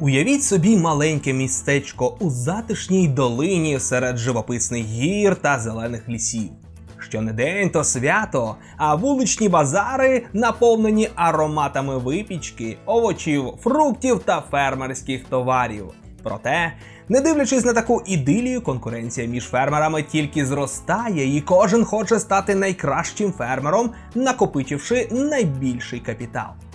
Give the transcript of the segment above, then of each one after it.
Уявіть собі маленьке містечко у затишній долині серед живописних гір та зелених лісів. Що не день, то свято, а вуличні базари наповнені ароматами випічки, овочів, фруктів та фермерських товарів. Проте, не дивлячись на таку ідилію, конкуренція між фермерами тільки зростає, і кожен хоче стати найкращим фермером, накопичивши найбільший капітал.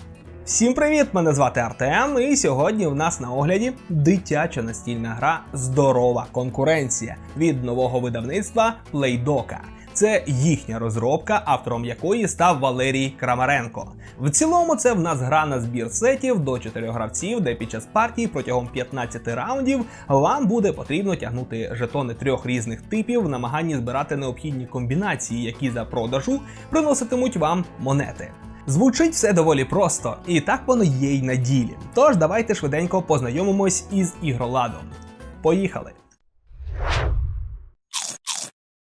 Всім привіт! Мене звати Артем, і сьогодні в нас на огляді дитяча настільна гра Здорова конкуренція від нового видавництва Плейдока. Це їхня розробка, автором якої став Валерій Крамаренко. В цілому, це в нас гра на збір сетів до 4 гравців, де під час партії протягом 15 раундів вам буде потрібно тягнути жетони трьох різних типів в намаганні збирати необхідні комбінації, які за продажу приноситимуть вам монети. Звучить все доволі просто, і так воно є й на ділі. Тож давайте швиденько познайомимось із ігроладом. Поїхали!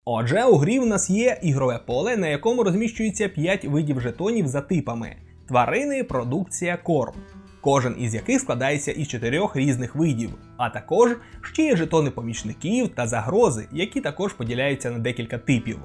Отже, у грі в нас є ігрове поле, на якому розміщується 5 видів жетонів за типами: тварини, продукція, корм. Кожен із яких складається із чотирьох різних видів, а також ще є жетони помічників та загрози, які також поділяються на декілька типів.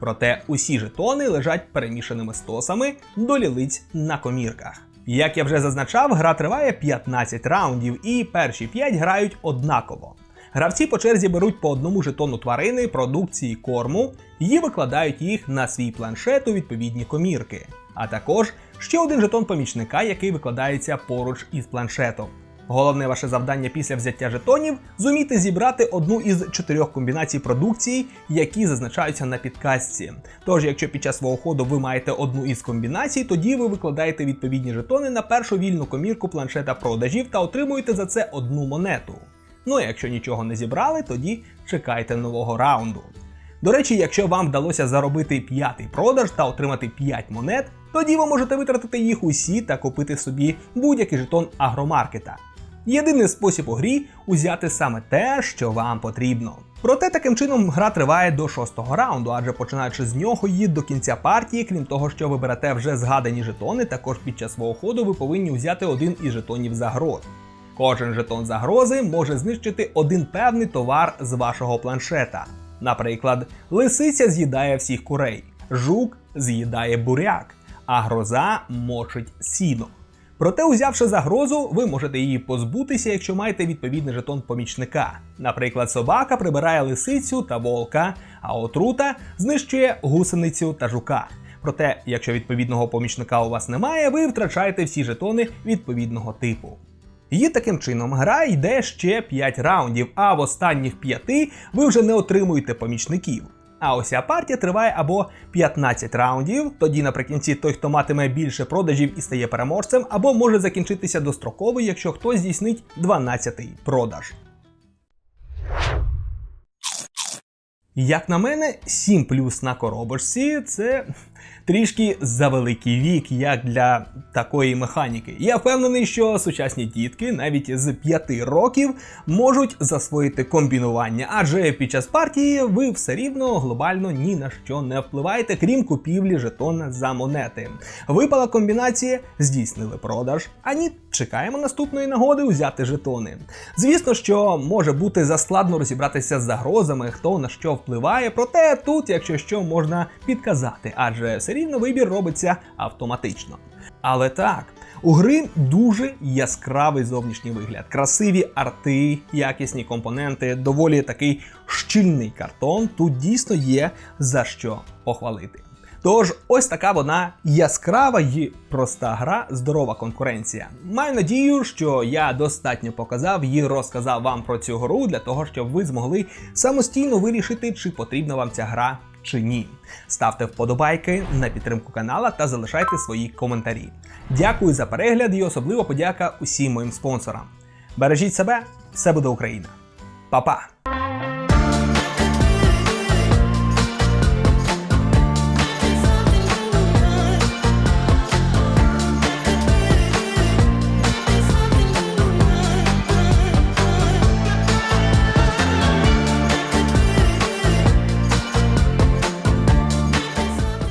Проте усі жетони лежать перемішаними стосами до лілиць на комірках. Як я вже зазначав, гра триває 15 раундів, і перші 5 грають однаково. Гравці по черзі беруть по одному жетону тварини, продукції корму і викладають їх на свій планшет у відповідні комірки. А також ще один жетон помічника, який викладається поруч із планшетом. Головне ваше завдання після взяття жетонів зуміти зібрати одну із чотирьох комбінацій продукції, які зазначаються на підказці. Тож, якщо під час свого ходу ви маєте одну із комбінацій, тоді ви викладаєте відповідні жетони на першу вільну комірку планшета продажів та отримуєте за це одну монету. Ну а якщо нічого не зібрали, тоді чекайте нового раунду. До речі, якщо вам вдалося заробити п'ятий продаж та отримати 5 монет, тоді ви можете витратити їх усі та купити собі будь-який жетон агромаркета. Єдиний спосіб у грі узяти саме те, що вам потрібно. Проте таким чином гра триває до шостого раунду, адже починаючи з нього і до кінця партії, крім того, що ви берете вже згадані жетони, також під час свого ходу ви повинні взяти один із жетонів загроз. Кожен жетон загрози може знищити один певний товар з вашого планшета. Наприклад, лисиця з'їдає всіх курей, жук з'їдає буряк, а гроза мочить сіно. Проте, узявши загрозу, ви можете її позбутися, якщо маєте відповідний жетон помічника. Наприклад, собака прибирає лисицю та волка, а отрута знищує гусеницю та жука. Проте, якщо відповідного помічника у вас немає, ви втрачаєте всі жетони відповідного типу. І таким чином гра йде ще 5 раундів, а в останніх 5 ви вже не отримуєте помічників. А ось ця партія триває або 15 раундів, тоді наприкінці той, хто матиме більше продажів і стає переможцем, або може закінчитися достроково, якщо хтось здійснить 12-й продаж. Як на мене, 7 плюс на коробочці це трішки завеликий вік, як для такої механіки. Я впевнений, що сучасні дітки навіть з 5 років можуть засвоїти комбінування, адже під час партії ви все рівно глобально ні на що не впливаєте, крім купівлі жетона за монети. Випала комбінація, здійснили продаж. А ні, чекаємо наступної нагоди взяти жетони. Звісно, що може бути заскладно розібратися з загрозами, хто на що впливає, проте тут, якщо що, можна підказати, адже все рівно вибір робиться автоматично. Але так, у гри дуже яскравий зовнішній вигляд, красиві арти, якісні компоненти, доволі такий щільний картон. Тут дійсно є за що похвалити. Тож, ось така вона яскрава і проста гра, здорова конкуренція. Маю надію, що я достатньо показав і розказав вам про цю гру для того, щоб ви змогли самостійно вирішити, чи потрібна вам ця гра чи ні. Ставте вподобайки на підтримку канала та залишайте свої коментарі. Дякую за перегляд і особливо подяка усім моїм спонсорам. Бережіть себе, все буде Україна. Па-па!